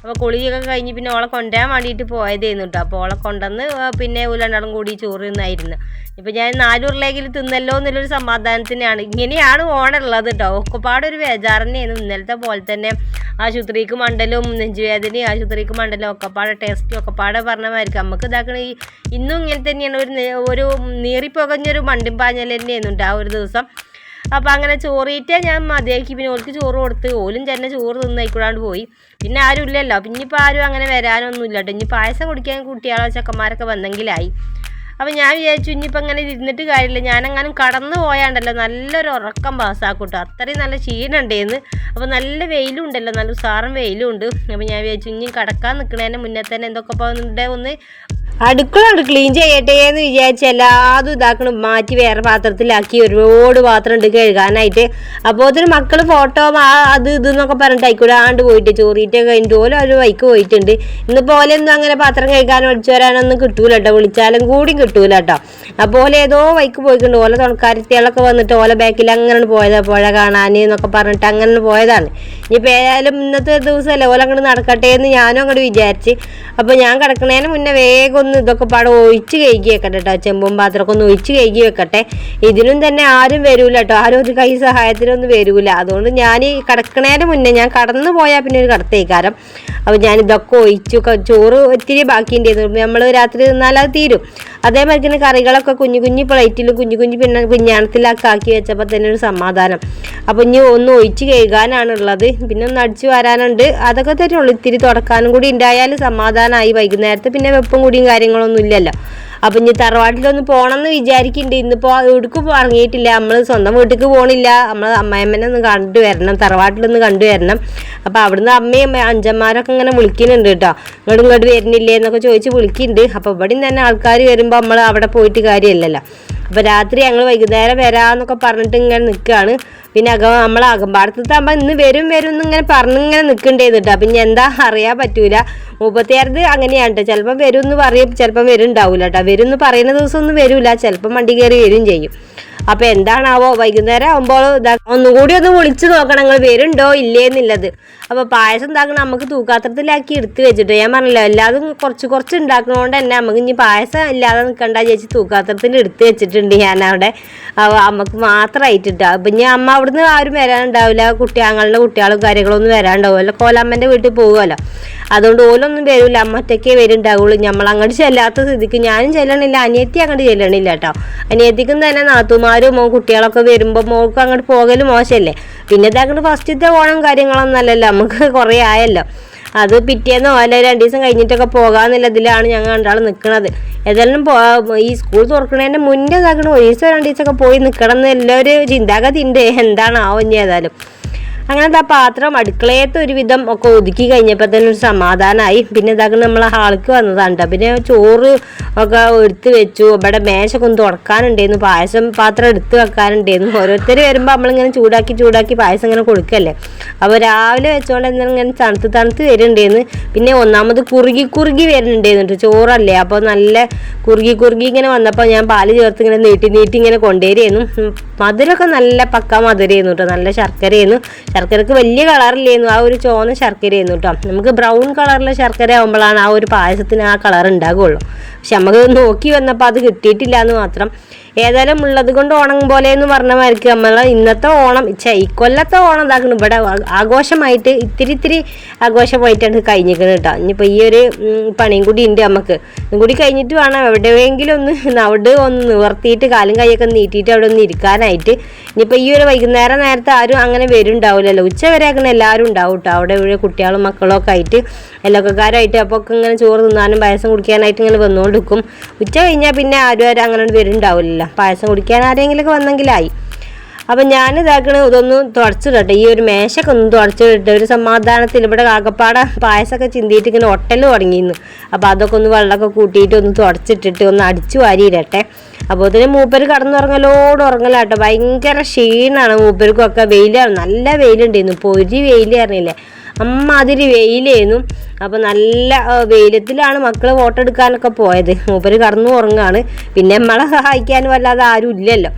A: അപ്പോൾ കുളിയൊക്കെ കഴിഞ്ഞ് പിന്നെ ഓളെ കൊണ്ടുവരാൻ വേണ്ടിയിട്ട് പോയതായിരുന്നു കേട്ടോ അപ്പോൾ ഓളെ കൊണ്ടുവന്ന് പിന്നെ രണ്ടാളും കൂടി ചോറ് തിന്നായിരുന്നു. ഇപ്പം ഞാൻ നാലുരുളെങ്കിലും തിന്നല്ലോ എന്നുള്ളൊരു സമാധാനത്തിനാണ്. ഇങ്ങനെയാണ് ഓണുള്ളത് കേട്ടോ ഒക്കെപ്പാടൊരു ബേജാറന്നെയായിരുന്നു. ഇന്നലത്തെ പോലെ തന്നെ ആശുപത്രിക്ക് മണ്ടലും നെഞ്ചുവേദനയും ആശുപത്രിക്ക് മണ്ടലും ഒക്കെപ്പാടെ ടെസ്റ്റും ഒക്കെപ്പാടെ പറഞ്ഞമായിരിക്കും നമുക്ക് ഇതാക്കണ ഇന്നും ഇങ്ങനെ തന്നെയാണ് ഒരു ഒരു നീറിപ്പുകഞ്ഞൊരു മണ്ടും പാഞ്ഞൽ തന്നെയായിരുന്നു കേട്ടോ ആ ഒരു ദിവസം. അപ്പം അങ്ങനെ ചോറിയിട്ടേ ഞാൻ മതിയാക്കി. പിന്നെ ഓൾക്ക് ചോറ് കൊടുത്ത് ഓലും തന്നെ ചോറ് തിന്നയിക്കൂടാണ്ട് പോയി. പിന്നെ ആരും ഇല്ലല്ലോ. പിന്നെ ഇപ്പം ആരും അങ്ങനെ വരാനൊന്നും ഇല്ല കേട്ടോ ഇനി പായസം കുടിക്കാൻ കുട്ടികളോ ചെക്കന്മാരൊക്കെ വന്നെങ്കിലായി. അപ്പം ഞാൻ വിചാരിച്ചു ഇനിയിപ്പോൾ അങ്ങനെ ഇരുന്നിട്ട് കാര്യമില്ല. ഞാനങ്ങനെ കടന്നു പോയാണ്ടല്ലോ. നല്ലൊരു ഉറക്കം പാസ്സാക്കൂട്ടോ. അത്രയും നല്ല ക്ഷീണുണ്ടേന്ന്. അപ്പോൾ നല്ല വെയിലും ഉണ്ടല്ലോ. നല്ല ഉസാറും വെയിലും ഉണ്ട്. അപ്പോൾ ഞാൻ വിചാരിച്ചു ഇനി കടക്കാൻ നിൽക്കണേന്റെ മുന്നേ തന്നെ എന്തൊക്കെ പോകുന്നുണ്ടേ ഒന്ന് അടുക്കള കൊണ്ട് ക്ലീൻ ചെയ്യട്ടെ എന്ന് വിചാരിച്ച് എല്ലാതും ഇതാക്കണം. മാറ്റി വേറെ പാത്രത്തിലാക്കി ഒരുപാട് പാത്രം ഉണ്ട് കഴുകാനായിട്ട്. അപ്പോൾ അതിന് മക്കൾ ഫോട്ടോ അത് ഇത് എന്നൊക്കെ പറഞ്ഞിട്ട് ആയിക്കൂടെ ആണ്ട് പോയിട്ട് ചോറിയിട്ട് കഴിഞ്ഞിട്ട് ഓരോ ഒരു വൈക്ക് പോയിട്ടുണ്ട്. ഇന്ന് പോലെ ഒന്നും അങ്ങനെ പാത്രം കഴുകാനോ അടിച്ചു വരാനൊന്നും കിട്ടൂല കേട്ടോ വിളിച്ചാലും കൂടിയും കിട്ടൂല കേട്ടോ അപ്പോൾ ഓല ഏതോ വൈക്ക് പോയിട്ടുണ്ട് ഓല തുണക്കാരത്തികളൊക്കെ വന്നിട്ട് ഓല ബാക്കിൽ അങ്ങനെ പോയതാ. പുഴ കാണാൻ എന്നൊക്കെ പറഞ്ഞിട്ട് അങ്ങനെ പോയതാണ്. ഇനിയിപ്പോൾ ഏതായാലും ഇന്നത്തെ ദിവസമല്ലേ ഓല അങ്ങോട്ട് നടക്കട്ടെ എന്ന് ഞാനും അങ്ങോട്ട് വിചാരിച്ച്. അപ്പോൾ ഞാൻ കിടക്കണേന് മുന്നേ വേഗം ഒന്ന് ഇതൊക്കെ പാടെ ഒഴിച്ച് കഴുകി വെക്കട്ടെ കേട്ടോ ചെമ്പും പാത്രമൊക്കെ ഒന്ന് ഒഴിച്ച് കഴുകി വെക്കട്ടെ ഇതിനും തന്നെ ആരും വരൂല കേട്ടോ ആരും ഒരു കൈ സഹായത്തിനൊന്നും വരൂല. അതുകൊണ്ട് ഞാൻ ഈ കിടക്കണേന് മുന്നേ ഞാൻ കടന്നു പോയാൽ പിന്നെ ഒരു കടത്തേക്കാരം. അപ്പോൾ ഞാൻ ഇതൊക്കെ ഒഴിച്ചു. ചോറ് ഒത്തിരി ബാക്കിയുണ്ടായിരുന്നു നമ്മൾ രാത്രി തിന്നാൽ അത് തീരും. അതേമാതിരി തന്നെ കറികളൊക്കെ കുഞ്ഞു കുഞ്ഞു പ്ലേറ്റിലും കുഞ്ഞു കുഞ്ഞു പിന്നെ പിഞ്ഞാണത്തിലൊക്കെ ആക്കി വെച്ചപ്പോൾ തന്നെ ഒരു സമാധാനം. അപ്പോൾ ഇനി ഒന്ന് ഒഴിച്ച് കഴുകാനാണുള്ളത്. പിന്നെ ഒന്ന് അടിച്ചു വരാനുണ്ട്. അതൊക്കെ തന്നെ ഇത്തിരി തുടക്കാനും കൂടി ഉണ്ടായാൽ സമാധാനമായി വൈകുന്നേരത്തെ പിന്നെ വെപ്പും കൂടിയും കാര്യങ്ങളൊന്നും ഇല്ലല്ലോ. അപ്പം ഇനി തറവാട്ടിലൊന്ന് പോകണം എന്ന് വിചാരിക്കുന്നുണ്ട് ഇന്നിപ്പോൾ എവിടേക്കും ഇറങ്ങിയിട്ടില്ല. നമ്മൾ സ്വന്തം വീട്ടിലേക്ക് പോകണില്ല നമ്മൾ അമ്മയമ്മനെ ഒന്ന് കണ്ടു വരണം. തറവാട്ടിലൊന്ന് കണ്ടു വരണം. അപ്പോൾ അവിടുന്ന് അമ്മയും അഞ്ചന്മാരൊക്കെ ഇങ്ങനെ വിളിക്കുന്നുണ്ട് കേട്ടോ. ഇങ്ങോട്ട് ഇങ്ങോട്ട് വരുന്നില്ലേ എന്നൊക്കെ ചോദിച്ച് വിളിക്കുന്നുണ്ട് അപ്പോൾ ഇവിടെയും തന്നെ ആൾക്കാർ വരുമ്പോൾ നമ്മൾ അവിടെ പോയിട്ട് കാര്യമില്ലല്ലോ. അപ്പോൾ രാത്രി ഞങ്ങൾ വൈകുന്നേരം വരാമെന്നൊക്കെ പറഞ്ഞിട്ട് ഇങ്ങനെ നിൽക്കുകയാണ് പിന്നെ അകം നമ്മൾ അകമ്പാടത്താകുമ്പോൾ ഇന്ന് വരും വരും എന്നിങ്ങനെ പറഞ്ഞിങ്ങനെ നിൽക്കണ്ടേന്ന് കേട്ടോ. അപ്പം ഇനി എന്താ അറിയാൻ പറ്റൂല. മുപ്പത്തിയാറത് അങ്ങനെയാണ് കേട്ടോ. ചിലപ്പം വരും എന്ന് പറയും ചിലപ്പോൾ വരും ഉണ്ടാവില്ല കേട്ടോ. വരും എന്ന് പറയുന്ന ദിവസം ഒന്നും വരില്ല ചിലപ്പം വണ്ടി കയറി വരും ചെയ്യും. അപ്പോൾ എന്താണാവോ വൈകുന്നേരം ആകുമ്പോൾ ഇതാ ഒന്നുകൂടി ഒന്ന് വിളിച്ചു നോക്കണം. നിങ്ങൾ വരുന്നുണ്ടോ ഇല്ലേന്നുള്ളത് അപ്പോൾ പായസം ഉണ്ടാക്കണം നമുക്ക് തൂക്കാത്രത്തിലാക്കി എടുത്ത് വെച്ചിട്ട്. ഞാൻ പറഞ്ഞല്ലോ എല്ലാതും കുറച്ച് കുറച്ച് ഉണ്ടാക്കണോണ്ട് തന്നെ നമുക്ക് ഇനി പായസം ഇല്ലാതെ നിൽക്കണ്ട ചേച്ചി. തൂക്കാത്രത്തിൽ എടുത്ത് വെച്ചിട്ടുണ്ട് ഞാൻ അവിടെ. അവ- അമ്മയ്ക്ക് മാത്രമായിട്ടിട്ടാ അപ്പം ഇനി അമ്മ അവിടുന്ന് ആരും വരാനുണ്ടാവില്ല. കുട്ടി ഞങ്ങളുടെ കുട്ടികളും കാര്യങ്ങളൊന്നും വരാനുണ്ടാവില്ല കോലമ്മന്റെ വീട്ടിൽ പോകുമല്ലോ അതുകൊണ്ട് ഓലൊന്നും വരില്ല അമ്മ ഒറ്റയ്ക്കേ വരുന്നുണ്ടാവുള്ളൂ. നമ്മൾ അങ്ങോട്ട് ചെല്ലാത്ത സ്ഥിതിക്ക് ഞാനും ചെല്ലണില്ല. അനിയത്തി അങ്ങോട്ട് ചെല്ലണില്ല കേട്ടോ. അനിയത്തിക്കും തന്നെ നാത്തുമാരും കുട്ടികളൊക്കെ വരുമ്പോൾ മോൾക്ക് അങ്ങോട്ട് പോകലും മോശമല്ലേ പിന്നെ ഇത് അങ്ങോട്ട് ഫസ്റ്റത്തെ ഓണം കാര്യങ്ങളൊന്നും അല്ലല്ലോ. നമുക്ക് *laughs* കുറേ ആയല്ലോ. അത് പിറ്റേന്നോ അല്ല രണ്ട് ദിവസം കഴിഞ്ഞിട്ടൊക്കെ പോകാമെന്നുള്ളതിലാണ് ഞങ്ങൾ രണ്ടാൾ നിൽക്കുന്നത് ഏതായാലും ഈ സ്കൂൾ തുറക്കണതിന്റെ മുന്നേ ഇതാക്കണം ഒരു ദിവസം രണ്ട് ദിവസമൊക്കെ പോയി നിൽക്കണം എന്നുള്ള ഒരു ചിന്താഗതി ഉണ്ട് എന്താണാവും ഇനി ഏതായാലും. അങ്ങനത്തെ ആ പാത്രം അടുക്കളയത്തെ ഒരുവിധം ഒക്കെ ഒതുക്കി കഴിഞ്ഞപ്പോൾ തന്നെ ഒരു സമാധാനമായി പിന്നെ ഇതാക്കി നമ്മളെ ഹാൾക്ക് വന്നതാണ്. പിന്നെ ചോറ് ഒക്കെ എടുത്ത് വെച്ചു. ഇവിടെ മേശൊക്കെ ഒന്ന് തുടക്കാനുണ്ടായിരുന്നു പായസം പാത്രം എടുത്ത് വെക്കാനുണ്ടായിരുന്നു ഓരോരുത്തർ വരുമ്പോൾ നമ്മളിങ്ങനെ ചൂടാക്കി ചൂടാക്കി പായസം ഇങ്ങനെ കൊടുക്കല്ലേ. അപ്പോൾ രാവിലെ വെച്ചോണ്ട് എന്നാൽ ഇങ്ങനെ തണുത്ത് തണുത്ത് വരുന്നുണ്ടായിരുന്നു പിന്നെ ഒന്നാമത് കുറുകി കുറുകി വരുന്നുണ്ടായിരുന്നു. ചോറല്ലേ. അപ്പോൾ നല്ല കുറുകി കുറുകി ഇങ്ങനെ വന്നപ്പോൾ ഞാൻ പാൽ ചേർത്ത് ഇങ്ങനെ നീട്ടി നീട്ടി ഇങ്ങനെ കൊണ്ടുവരികയായിരുന്നു ഉം, മധുരമൊക്കെ നല്ല പക്ക മധുരമായിരുന്നു കേട്ടോ നല്ല ശർക്കരയായിരുന്നു ശർക്കരക്ക് വലിയ കളറില്ലായിരുന്നു ആ ഒരു ചോന്ന ശർക്കരയായിരുന്നു കേട്ടോ നമുക്ക് ബ്രൗൺ കളറിലെ ശർക്കര ആകുമ്പോഴാണ് ആ ഒരു പായസത്തിന് ആ കളർ ഉണ്ടാകുള്ളൂ. പക്ഷെ നമുക്ക് നോക്കി വന്നപ്പോൾ അത് കിട്ടിയിട്ടില്ല എന്ന് മാത്രം ഏതായാലും ഉള്ളത് കൊണ്ട് ഓണം പോലെ എന്ന് പറഞ്ഞ നമ്മൾ ഇന്നത്തെ ഓണം ഛെ, ഇക്കൊല്ലത്തെ ഓണം ഇതാക്കണം. ഇവിടെ ആഘോഷമായിട്ട് ഇത്തിരി ഇത്തിരി ആഘോഷമായിട്ടാണ് കഴിഞ്ഞിരിക്കുന്നത് കേട്ടോ. ഇനിയിപ്പോൾ ഈ ഒരു പണിയും കൂടി ഉണ്ട് നമുക്ക് ഇതും കൂടി കഴിഞ്ഞിട്ട് വേണം എവിടെയെങ്കിലും ഒന്ന് *laughs* അവിടെ ഒന്ന് നിവർത്തിയിട്ട് കാലും കൈയൊക്കെ നീട്ടിയിട്ട് അവിടെ ഒന്ന് ഇരിക്കാനായിട്ട്. ഇനിയിപ്പോൾ ഈ ഒരു വൈകുന്നേരം നേരത്തെ ആരും അങ്ങനെ വരുന്നുണ്ടാവില്ലല്ലോ ഉച്ച വരെ അങ്ങനെ എല്ലാവരും ഉണ്ടാവും കേട്ടോ. അവിടെ ഇവിടെ കുട്ടികളും മക്കളും ഒക്കെ ആയിട്ട് എല്ലാക്കാരായിട്ട് അപ്പോൾ ഒക്കെ ഇങ്ങനെ ചോറ് തിന്നാനും പായസം കുടിക്കാനായിട്ട് ഇങ്ങനെ വന്നുകൊണ്ടിരിക്കും ഉച്ച കഴിഞ്ഞാൽ പിന്നെ ആരും ആരും അങ്ങനെ പായസം കുടിക്കാൻ ആരെങ്കിലുമൊക്കെ വന്നെങ്കിലായി. അപ്പം ഞാൻ ഇതാക്കണ ഇതൊന്ന് തുടച്ചിടട്ടെ. ഈ ഒരു മേശൊക്കെ ഒന്ന് തുടച്ചിടട്ടെ. ഒരു സമാധാനത്തിൽ ഇവിടെ കാക്കപ്പാട പായസമൊക്കെ ചിന്തിയിട്ട് ഇങ്ങനെ ഒട്ടൽ തുടങ്ങിയിരുന്നു അപ്പോൾ അതൊക്കെ ഒന്ന് വെള്ളമൊക്കെ കൂട്ടിയിട്ട് ഒന്ന് തുടച്ചിട്ടിട്ട് ഒന്ന് അടിച്ചു വാരിയിരട്ടെ അപ്പോൾ ഇതിന് മൂപ്പര് കടന്നുറങ്ങലോട് ഉറങ്ങലാട്ടോ. ഭയങ്കര ക്ഷീണമാണ് മൂപ്പർക്കൊക്കെ. വെയിലാണ്. നല്ല വെയിലുണ്ടായിരുന്നു. പൊരി വെയിൽ പറഞ്ഞില്ലേ? അമ്മാതിരി വെയിലായിരുന്നു. അപ്പോൾ നല്ല വെയിലത്തിലാണ് മക്കൾ ഫോട്ടോ എടുക്കാനൊക്കെ പോയത്. മൂപ്പര് കടന്നു ഉറങ്ങാണ്. പിന്നെ നമ്മളെ സഹായിക്കാനും അല്ലാതെ ആരും ഇല്ലല്ലോ.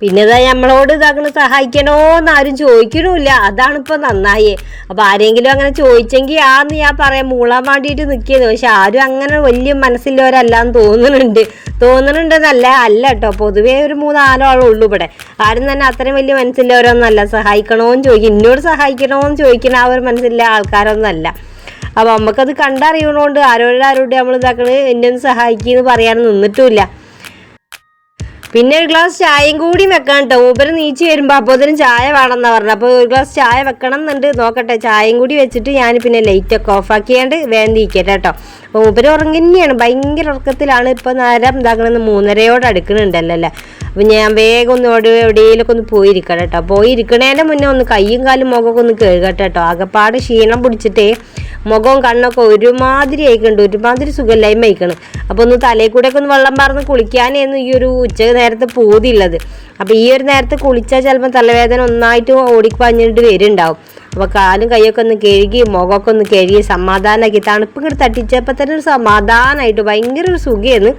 A: പിന്നെ ഇതാ നമ്മളോട് ഇതാക്കണ സഹായിക്കണോന്ന് ആരും ചോദിക്കണമില്ല അതാണ് ഇപ്പൊ നന്നായി. അപ്പൊ ആരെങ്കിലും അങ്ങനെ ചോദിച്ചെങ്കിൽ ആന്ന് ഞാൻ പറയാം മൂളാൻ വേണ്ടിയിട്ട് നിൽക്കിയത് പക്ഷെ ആരും അങ്ങനെ വലിയ മനസ്സില്ലവരല്ലാന്ന് തോന്നുന്നുണ്ട് തോന്നുന്നുണ്ടെന്നല്ല അല്ല കേട്ടോ പൊതുവേ ഒരു മൂന്നാലോ ആളോ ഉള്ളൂ ഇവിടെ. ആരും തന്നെ അത്രയും വലിയ മനസ്സില്ലവരൊന്നല്ല സഹായിക്കണോന്ന് ചോദിക്കും എന്നോട് സഹായിക്കണോന്ന് ചോദിക്കുന്ന ആ ഒരു മനസ്സില്ല ആൾക്കാരൊന്നല്ല അപ്പൊ നമുക്കത് കണ്ടറിയണോണ്ട് ആരോടെ ആരോട് നമ്മൾ ഇതാക്കണത് എന്നെ ഒന്ന് സഹായിക്കുന്നു പറയാൻ നിന്നിട്ടുമില്ല. പിന്നെ ഒരു ഗ്ലാസ് ചായയും കൂടി വെക്കണം കേട്ടോ ഊബർ നീച്ച് വരുമ്പോൾ അപ്പോഴത്തേനും ചായ വേണമെന്നാ പറഞ്ഞത്. അപ്പോൾ ഒരു ഗ്ലാസ് ചായ വെക്കണം എന്നുണ്ട്. നോക്കട്ടെ ചായയും കൂടി വെച്ചിട്ട് ഞാൻ പിന്നെ ലൈറ്റൊക്കെ ഓഫാക്കിയാണ്ട് വേഗം തീക്കട്ടെ കേട്ടോ അപ്പോൾ ഉറങ്ങി ഉറങ്ങന്നെയാണ്. ഭയങ്കര ഉറക്കത്തിലാണ് ഇപ്പോൾ നേരം ഇതാക്കണമെന്ന് മൂന്നരയോട് അടുക്കണുണ്ടല്ലോ അല്ലേ അപ്പോൾ ഞാൻ വേഗം ഒന്ന് എവിടെ എവിടെയെങ്കിലൊക്കെ ഒന്ന് പോയിരിക്കണം കേട്ടോ പോയിരിക്കണേന്റെ മുന്നേ ഒന്ന് കയ്യും കാലും മുഖമൊക്കെ ഒന്ന് കഴുകട്ടെ കേട്ടോ ആകെപ്പാട് ക്ഷീണം പിടിച്ചിട്ടേ മുഖവും കണ്ണൊക്കെ ഒരുമാതിരി ആയിക്കുണ്ട് ഒരുമാതിരി സുഖമില്ലായ്മ ആയിക്കണ് അപ്പോൾ ഒന്ന് തലയിൽ കൂടെ ഒക്കെ ഒന്ന് വെള്ളം പറന്ന് കുളിക്കാനായിരുന്നു ഈ ഒരു ഉച്ച നേരത്തെ പൂതിയുള്ളത്. അപ്പോൾ ഈ ഒരു നേരത്തെ കുളിച്ചാൽ ചിലപ്പോൾ തലവേദന ഒന്നായിട്ട് ഓടിപ്പാഞ്ഞിട്ട് വരുന്നുണ്ടാവും അപ്പോൾ കാലും കൈയൊക്കെ ഒന്ന് കഴുകി മുഖമൊക്കെ ഒന്ന് കഴുകി സമാധാനമാക്കി തണുപ്പ് ഇങ്ങോട്ട് തട്ടിച്ചപ്പോൾ തന്നെ ഒരു സമാധാനമായിട്ട് ഭയങ്കര ഒരു സുഖമായിരുന്നു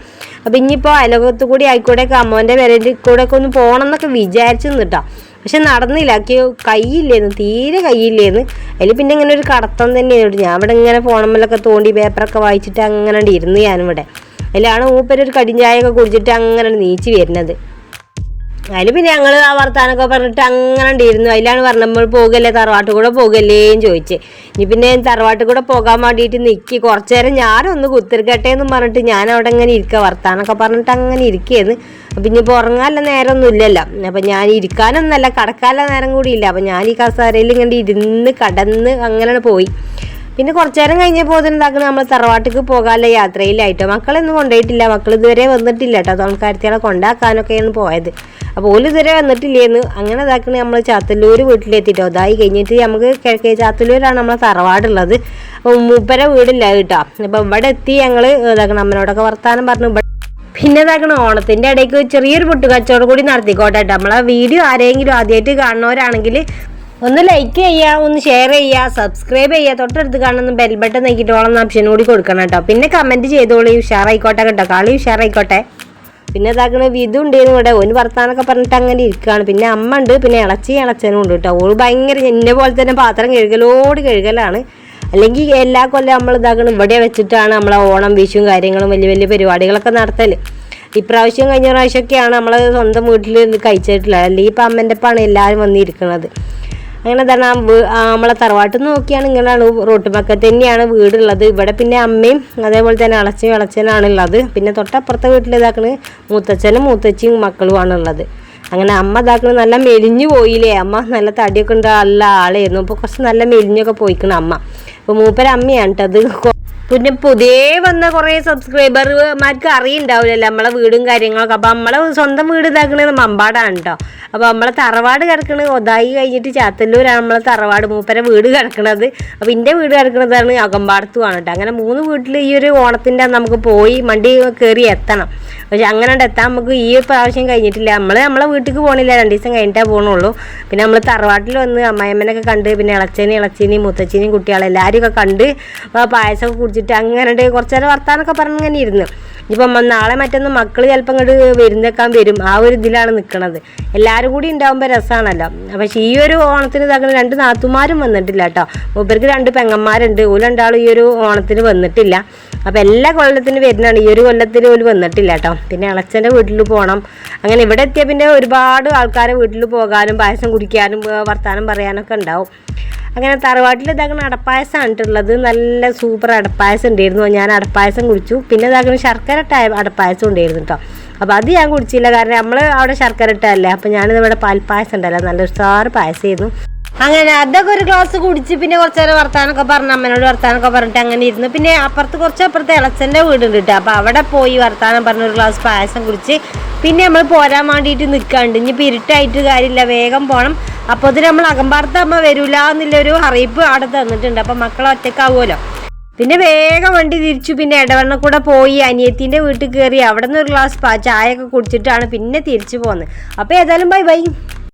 A: അപ്പോൾ ഇനിയിപ്പോൾ അയലോകത്ത് കൂടി ആയിക്കോട്ടെ അമ്മോന്റെ പേരന്റെ കൂടെ ഒക്കെ ഒന്ന് പോകണം എന്നൊക്കെ വിചാരിച്ചു നിന്നിട്ടാ. പക്ഷെ നടന്നില്ല. എനിക്ക് കയ്യില്ലേന്ന് തീരെ കയ്യില്ലേന്ന് അതിൽ പിന്നെ ഇങ്ങനെ ഒരു കടത്തം തന്നെയാണ് ഞാൻ ഇവിടെ ഇങ്ങനെ ഫോണമ്മലൊക്കെ തോണ്ടി പേപ്പറൊക്കെ വായിച്ചിട്ട് അങ്ങനെ ഇരുന്ന് ഞാനിവിടെ. അതിലാണ് മൂപ്പര് ഒരു കടിഞ്ചായൊക്കെ കുടിച്ചിട്ട് അങ്ങനെ നീച്ച് വരുന്നത്. അതിൽ പിന്നെ ഞങ്ങൾ ആ വർത്താനൊക്കെ പറഞ്ഞിട്ട് അങ്ങനെ ഉണ്ടായിരുന്നു. അതിലാണ് പറഞ്ഞപ്പോൾ പോകല്ലേ തറവാട്ട് കൂടെ പോകല്ലേന്ന് ചോദിച്ചേ. ഇനി പിന്നെ തറവാട്ട് കൂടെ പോകാൻ വേണ്ടിയിട്ട് നിൽക്കി കുറച്ചു നേരം ഞാനൊന്ന് കുത്തിരിക്കട്ടെ എന്ന് പറഞ്ഞിട്ട് ഞാൻ അവിടെ ഇങ്ങനെ ഇരിക്കുക വർത്താനൊക്കെ പറഞ്ഞിട്ട് അങ്ങനെ ഇരിക്കുകയെന്ന് അപ്പം ഇനിയിപ്പോൾ ഉറങ്ങാനുള്ള നേരമൊന്നും ഇല്ലല്ലോ അപ്പം ഞാൻ ഇരിക്കാനൊന്നല്ല കടക്കാനുള്ള നേരം കൂടി ഇല്ല അപ്പം ഞാൻ ഈ കസാരയിൽ ഇങ്ങനെ ഇരുന്ന് കടന്ന് അങ്ങനെ പോയി. പിന്നെ കുറച്ചു നേരം കഴിഞ്ഞപ്പോൾ എന്താക്കുന്നത് നമ്മൾ തറവാട്ടിക്ക് പോകാനുള്ള യാത്രയിലായിട്ടോ. മക്കളൊന്നും കൊണ്ടുപോയിട്ടില്ല. മക്കൾ ഇതുവരെ വന്നിട്ടില്ല കേട്ടോ. തോൺക്കാരത്തികളെ കൊണ്ടാക്കാനൊക്കെയാണ് പോയത്. അപ്പോൾ ഓൽ ഇതുവരെ വന്നിട്ടില്ലേന്ന് അങ്ങനെ ഇതാക്കണ നമ്മൾ ചാത്തല്ലൂർ വീട്ടിലെത്തിയിട്ടോ അതായി കഴിഞ്ഞിട്ട് നമുക്ക് കിഴക്കേ ചാത്തല്ലൂരാണ് നമ്മളെ തറവാടുള്ളത്. അപ്പോൾ മൂപ്പര വീടില്ല കേട്ടോ. അപ്പോൾ ഇവിടെ എത്തി ഞങ്ങൾ ഇതാക്കണം അമ്മനോടൊക്കെ വർത്താനം പറഞ്ഞു. പിന്നെ ഇതാക്കണം ഓണത്തിന്റെ ഇടയ്ക്ക് ചെറിയൊരു പൊട്ടുകച്ചവടം കൂടി നടത്തിക്കോട്ടെ കേട്ടോ. നമ്മളെ വീഡിയോ ആരെങ്കിലും ആദ്യമായിട്ട് കാണുന്നവരാണെങ്കിൽ ഒന്ന് ലൈക്ക് ചെയ്യുക ഒന്ന് ഷെയർ ചെയ്യുക സബ്സ്ക്രൈബ് ചെയ്യുക. തൊട്ടടുത്ത് കാണുന്ന ബെൽ ബട്ടൺ നോക്കിയിട്ട് ഓപ്ഷൻ കൂടി കൊടുക്കണം കേട്ടോ. പിന്നെ കമന്റ് ചെയ്തോളൂ ഉഷാറായിക്കോട്ടെ കേട്ടോ. കളി ഉഷാറായിക്കോട്ടെ. പിന്നെ ഇതാക്കണ ഉണ്ടായിരുന്നു ഇവിടെ. ഒരു വർത്താനൊക്കെ പറഞ്ഞിട്ട് അങ്ങനെ ഇരിക്കുകയാണ്. പിന്നെ അമ്മ ഉണ്ട് പിന്നെ ഇളച്ചി ഇളച്ചനും ഉണ്ട് കേട്ടോ. ഓൾ ഭയങ്കര എന്നെ പോലെ തന്നെ പാത്രം കഴുകലോട് കഴുകലാണ്. അല്ലെങ്കിൽ എല്ലാ കൊല്ലം നമ്മൾ ഇതാക്കണം ഇവിടെ വെച്ചിട്ടാണ് നമ്മളെ ഓണം വിഷുവും കാര്യങ്ങളും വലിയ വലിയ പരിപാടികളൊക്കെ നടത്തൽ ഇപ്രാവശ്യം കഴിഞ്ഞ പ്രാവശ്യമൊക്കെയാണ് നമ്മൾ സ്വന്തം വീട്ടിൽ കഴിച്ചിട്ടുള്ളത്. അല്ലെങ്കിൽ ഇപ്പം അമ്മന്റെ ഒപ്പമാണ് എല്ലാവരും വന്നിരിക്കുന്നത്. അങ്ങനെ തന്നെ നമ്മളെ തറവാട്ടിൽ നിന്ന് നോക്കിയാണ് ഇങ്ങനെയാണ് റോട്ട് പക്കത്ത് തന്നെയാണ് വീടുള്ളത്. ഇവിടെ പിന്നെ അമ്മയും അതേപോലെ തന്നെ അളച്ചയും ഇളച്ചനാണ് ഉള്ളത്. പിന്നെ തൊട്ടപ്പുറത്തെ വീട്ടിൽ ഇതാക്കണ് മൂത്തച്ഛനും മൂത്തച്ചിയും മക്കളുമാണ് ഉള്ളത് അങ്ങനെ അമ്മ ഇതാക്കണ് നല്ല മെലിഞ്ഞു പോയില്ലേ? അമ്മ നല്ല തടിയൊക്കെ ഉണ്ട് നല്ല ആളായിരുന്നു. അപ്പോൾ കുറച്ച് നല്ല മെലിഞ്ഞൊക്കെ പോയിക്കണം അമ്മ. അപ്പോൾ മൂപ്പര അമ്മയാണ് കേട്ടോ അത് കൊ- പിന്നെ പുതിയ വന്ന കുറേ സബ്സ്ക്രൈബർമാർക്ക് അറിയുണ്ടാവില്ലല്ലോ നമ്മളെ വീടും കാര്യങ്ങളൊക്കെ. അപ്പോൾ നമ്മളെ സ്വന്തം വീട് ഇതാക്കണത് മമ്പാടാണ് കേട്ടോ അപ്പോൾ നമ്മളെ തറവാട് കിടക്കണത് ഒതായി കഴിഞ്ഞിട്ട് ചാത്തല്ലൂരാണ് നമ്മളെ തറവാട് മൂപ്പരെ വീട് കിടക്കണത്. അപ്പോൾ എന്റെ വീട് കിടക്കണതാണ് അകമ്പാടത്തുമാണ് കേട്ടോ അങ്ങനെ മൂന്ന് വീട്ടിൽ ഈ ഒരു ഓണത്തിന്റെ അന്ന് നമുക്ക് പോയി വണ്ടി കയറി എത്തണം. പക്ഷെ അങ്ങനെ എത്താൻ നമുക്ക് ഈ ഒരു പ്രാവശ്യം കഴിഞ്ഞിട്ടില്ല. നമ്മൾ നമ്മളെ വീട്ടിലേക്ക് പോകണില്ല രണ്ട് ദിവസം കഴിഞ്ഞിട്ടേ പോകണുള്ളൂ പിന്നെ നമ്മൾ തറവാട്ടിൽ വന്ന് അമ്മായിമ്മനൊക്കെ കണ്ട് പിന്നെ ഇളച്ചനെയും ഇളച്ചിനെയും മുത്തച്ഛനെയും കുട്ടികളെല്ലാവരും ഒക്കെ കണ്ട് പായസമൊക്കെ കുടിച്ചിട്ട് അങ്ങനെ കുറച്ച് നേരം വർത്താനൊക്കെ പറഞ്ഞിങ്ങനെ ഇരുന്നു. ഇപ്പം നാളെ മറ്റൊന്ന് മക്കൾ ചിലപ്പോൾ ഇങ്ങോട്ട് വരുന്നേക്കാൻ വരും. ആ ഒരു ഇതിലാണ് നിൽക്കുന്നത് എല്ലാവരും കൂടി ഉണ്ടാകുമ്പോൾ രസമാണല്ലോ പക്ഷേ ഈ ഒരു ഓണത്തിന് തകർന്ന് രണ്ട് നാത്തുമാരും വന്നിട്ടില്ല കേട്ടോ മൂപ്പർക്ക് രണ്ട് പെങ്ങന്മാരുണ്ട്. ഓൽ രണ്ടാളും ഈ ഒരു ഓണത്തിന് വന്നിട്ടില്ല. അപ്പോൾ എല്ലാ കൊല്ലത്തിനും വരുന്നതാണ് ഈ ഒരു കൊല്ലത്തിൽ ഓൽ വന്നിട്ടില്ല കേട്ടോ പിന്നെ ഇളച്ചന്റെ വീട്ടിൽ പോകണം അങ്ങനെ ഇവിടെ എത്തിയ പിന്നെ ഒരുപാട് ആൾക്കാരെ വീട്ടിൽ പോകാനും പായസം കുടിക്കാനും വർത്തമാനം പറയാനൊക്കെ ഉണ്ടാവും. അങ്ങനെ തറവാട്ടിൽ ഇതാക്കുന്ന അടപ്പായസമാണ് ഉള്ളത് നല്ല സൂപ്പർ അടപ്പായസം ഉണ്ടായിരുന്നു. ഞാൻ അടപ്പായസം കുടിച്ചു. പിന്നെ ഇതാക്കുന്ന ശർക്കര ഇട്ട അടപ്പായസം ഉണ്ടായിരുന്നു കേട്ടോ അപ്പോൾ അത് ഞാൻ കുടിച്ചില്ല. കാരണം നമ്മൾ അവിടെ ശർക്കര ഇട്ടല്ലേ അപ്പോൾ ഞാനിത് ഇവിടെ പാൽപ്പായസം ഉണ്ടല്ലോ നല്ല ഉഷാറ് പായസമായിരുന്നു അങ്ങനെ അതൊക്കെ ഒരു ഗ്ലാസ് കുടിച്ച് പിന്നെ കുറച്ച് നേരം വർത്താനൊക്കെ പറഞ്ഞു അമ്മനോട് വർത്താനൊക്കെ പറഞ്ഞിട്ട് അങ്ങനെ ഇരുന്നു. പിന്നെ അപ്പുറത്ത് കുറച്ച് അപ്പുറത്ത് ഇളച്ചന്റെ വീടുണ്ട് കേട്ടോ. അപ്പോൾ അവിടെ പോയി വർത്താനം പറഞ്ഞ ഒരു ഗ്ലാസ് പായസം കുടിച്ച് പിന്നെ നമ്മൾ പോരാൻ വേണ്ടിയിട്ട് നിൽക്കാണ്ട് ഇനി ഇരുട്ടായിട്ട് കാര്യമില്ല വേഗം പോകണം അപ്പോൾ അതിന് നമ്മൾ അകമ്പാർത്ത അമ്മ വരൂല എന്നുള്ളൊരു അറിയിപ്പ് അവിടെ തന്നിട്ടുണ്ട്. അപ്പം മക്കൾ ഒറ്റക്കാവുമല്ലോ പിന്നെ വേഗം വണ്ടി തിരിച്ചു. പിന്നെ ഇടവണ്ണ കൂടെ പോയി അനിയത്തിന്റെ വീട്ടിൽ കയറി അവിടെ നിന്ന് ഒരു ഗ്ലാസ് ചായ ഒക്കെ കുടിച്ചിട്ടാണ് പിന്നെ തിരിച്ചു പോകുന്നത് അപ്പോൾ ഏതായാലും ബൈ ബൈ.